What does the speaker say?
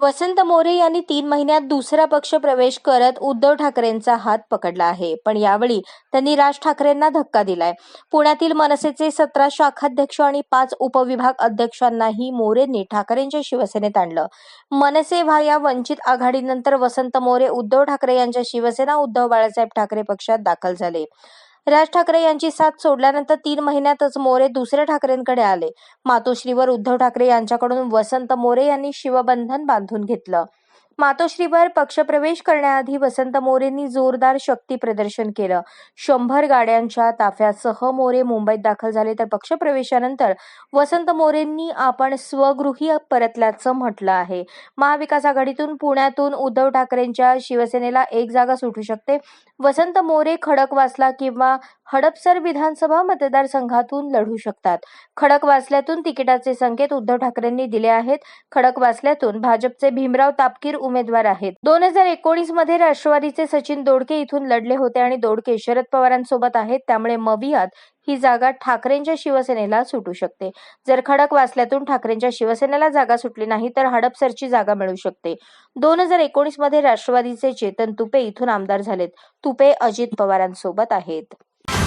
वसंत मोरे यांनी तीन महिन्यात दुसरा पक्ष प्रवेश करत उद्धव ठाकरेंचा हात पकडला आहे. पण यावेळी त्यांनी राज ठाकरेंना धक्का दिलाय. पुण्यातील मनसेचे सतरा शाखाध्यक्ष आणि पाच उपविभाग अध्यक्षांनाही मोरेंनी ठाकरेंच्या शिवसेनेत आणलं. मनसे व्हा या वंचित आघाडीनंतर वसंत मोरे उद्धव ठाकरे यांच्या शिवसेना उद्धव बाळासाहेब ठाकरे पक्षात दाखल झाले. राज ठाकरे यांची साथ सोडल्यानंतर तीन महिन्यातच मोरे दुसऱ्या ठाकरेंकडे आले. मातोश्रीवर उद्धव ठाकरे यांच्याकडून वसंत मोरे यांनी शिवबंधन बांधून घेतलं. मातोश्रीवर पक्षप्रवेश करण्याआधी वसंत मोरेंनी जोरदार शक्ती प्रदर्शन केलं. शंभर गाड्यांच्या ताफ्यासह मोरे मुंबईत दाखल झाले. तर पक्षप्रवेशानंतर वसंत मोरेंनी आपण स्वगृही परतल्याचं म्हटलं आहे. महाविकास आघाडीतून पुण्यातून उद्धव ठाकरेंच्या शिवसेनेला एक जागा सुटू शकते. वसंत मोरे खडकवासला किंवा हडपसर विधानसभा मतदारसंघातून लढू शकतात. खडकवासल्यातून तिकिटाचे संकेत उद्धव ठाकरेंनी दिले आहेत. खडकवासल्यातून भाजपचे भीमराव तापकीर उमेदवार आहेत. दोन हजार एकोणीसमध्ये राष्ट्रवादीचे सचिन दोडके इथून लढले होते आणि दोडके शरद पवारांसोबत आहेत. त्यामुळे मवियात ही जागा ठाकरेंच्या शिवसेनेला सुटू शकते. जर खडक वाचल्यातून ठाकरेंच्या शिवसेनेला जागा सुटली नाही तर हडपसरची जागा मिळू शकते. दोन हजार एकोणीसमध्ये राष्ट्रवादीचे चेतन तुपे इथून आमदार झालेत. तुपे अजित पवारांसोबत आहेत.